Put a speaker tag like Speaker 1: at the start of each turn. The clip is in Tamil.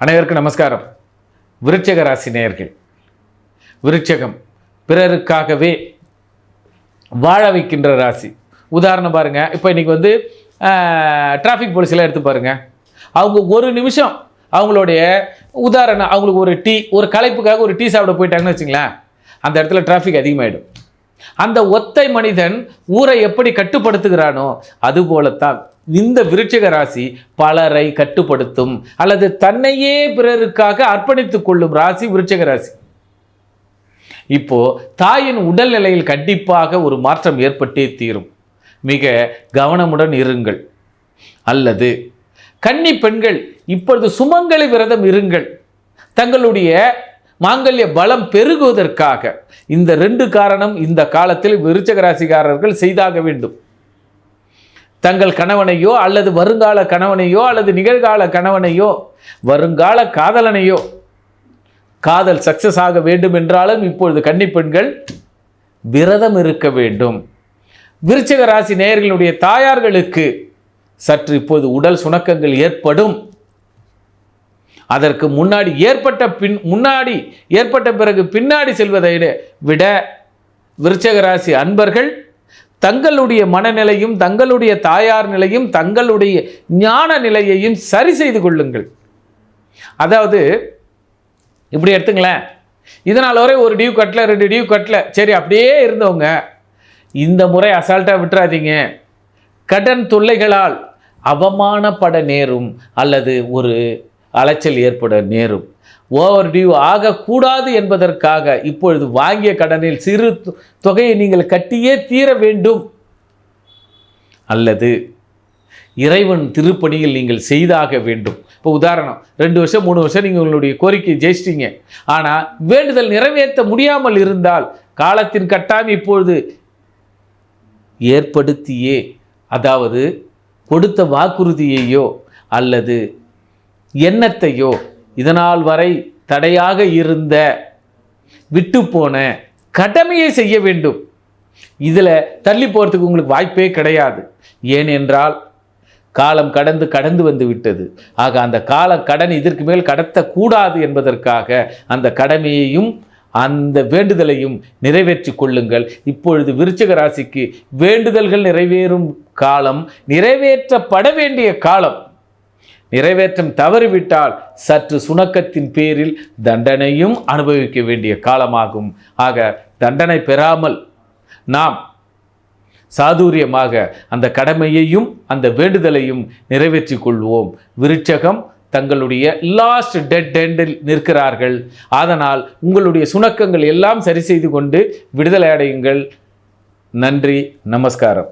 Speaker 1: அனைவருக்கும் நமஸ்காரம். விருச்சக ராசி நேயர்கள் விருச்சகம் பிறருக்காகவே வாழ வைக்கின்ற ராசி. உதாரணம் பாருங்கள் இப்போ இன்னைக்கு வந்து டிராஃபிக் போலீஸ்லாம் எடுத்து பாருங்க. அவங்க ஒரு நிமிஷம் அவங்களுடைய உதாரணம் அவங்களுக்கு ஒரு டீ ஒரு கலைப்புக்காக ஒரு டீ சாப்பிட போயிட்டாங்கன்னு வச்சுங்களேன் அந்த இடத்துல டிராஃபிக் அதிகமாகிடும் அந்த ஒத்தை மனிதன் ஊரை எப்படி கட்டுப்படுத்துகிறானோ அதுபோலத்தான் இந்த விருட்சிக ராசி பலரை கட்டுப்படுத்தும் அல்லது தன்னையே பிறருக்காக அர்ப்பணித்துக் கொள்ளும் ராசி விருட்சிக ராசி. இப்போ தாயின் உடல்நிலையில் கண்டிப்பாக ஒரு மாற்றம் ஏற்பட்டே தீரும். மிக கவனமுடன் இருங்கள். அல்லது கன்னி பெண்கள் இப்பொழுது சுமங்கலி விரதம் இருங்கள். தங்களுடைய மாங்கல்ய பலம் பெருகுவதற்காக இந்த ரெண்டு காரணம் இந்த காலத்தில் விருச்சக ராசிக்காரர்கள் செய்தாக வேண்டும். தங்கள் கணவனையோ அல்லது வருங்கால கணவனையோ அல்லது நிகழ்கால கணவனையோ வருங்கால காதலனையோ காதல் சக்சஸ் ஆக வேண்டும் என்றாலும் இப்பொழுது கன்னி பெண்கள் விரதம் இருக்க வேண்டும். விருச்சக ராசி நேயர்களுடைய தாயார்களுக்கு சற்று இப்போது உடல் சுணக்கங்கள் ஏற்படும். அதற்கு முன்னாடி ஏற்பட்ட பின் முன்னாடி ஏற்பட்ட பிறகு பின்னாடி செல்வதை விட விருச்சக ராசி அன்பர்கள் தங்களுடைய மனநிலையும் தங்களுடைய தாயார் நிலையும் தங்களுடைய ஞான நிலையையும் சரி செய்து கொள்ளுங்கள். அதாவது இப்படி எடுத்துங்களேன். இதனால் வரை ஒரு டியூ கட்டல ரெண்டு டியூ கட்டல. சரி அப்படியே இருந்தவங்க இந்த முறை அசால்ட்டாக விட்டுறாதீங்க. கடன் தொல்லைகளால் அவமானப்பட நேரும் அல்லது ஒரு அலைச்சல் ஏற்பட நேரும். ஓவர் டியூ ஆகக்கூடாது என்பதற்காக இப்பொழுது வாங்கிய கடனில் சிறு தொ- தொகையை நீங்கள் கட்டியே தீர வேண்டும். அல்லது இறைவன் திருப்பணியில் நீங்கள் செய்தாக வேண்டும். இப்போ உதாரணம் ரெண்டு வருஷம் மூணு வருஷம் நீங்கள் உங்களுடைய கோரிக்கையை ஜெயிச்சிட்டீங்க. ஆனால் வேண்டுதல் நிறைவேற்ற முடியாமல் இருந்தால் காலத்தின் கட்டாயம் இப்பொழுது ஏற்படுத்தியே அதாவது கொடுத்த வாக்குறுதியையோ அல்லது எண்ணத்தையோ இதனால் வரை தடையாக இருந்த விட்டு போன கடமையை செய்ய வேண்டும். இதில் தள்ளி போகிறதுக்கு உங்களுக்கு வாய்ப்பே கிடையாது. ஏனென்றால் காலம் கடந்து கடந்து வந்து விட்டது. ஆக அந்த கால கடன் இதற்கு மேல் கடத்தக்கூடாது என்பதற்காக அந்த கடமையையும் அந்த வேண்டுதலையும் நிறைவேற்றி கொள்ளுங்கள். இப்பொழுது விருச்சிக ராசிக்கு வேண்டுதல்கள் நிறைவேறும் காலம் நிறைவேற்றப்பட வேண்டிய காலம். நிறைவேற்றம் தவறிவிட்டால் சற்று சுணக்கத்தின் பேரில் தண்டனையும் அனுபவிக்க வேண்டிய காலமாகும். ஆக தண்டனை பெறாமல் நாம் சாதுரியமாக அந்த கடமையையும் அந்த வேண்டுதலையும் நிறைவேற்றி கொள்வோம். விருட்சகம் தங்களுடைய லாஸ்ட் டெட் எண்டில் நிற்கிறார்கள். அதனால் உங்களுடைய சுணக்கங்கள் எல்லாம் சரி செய்து கொண்டு விடுதலை அடையுங்கள். நன்றி நமஸ்காரம்.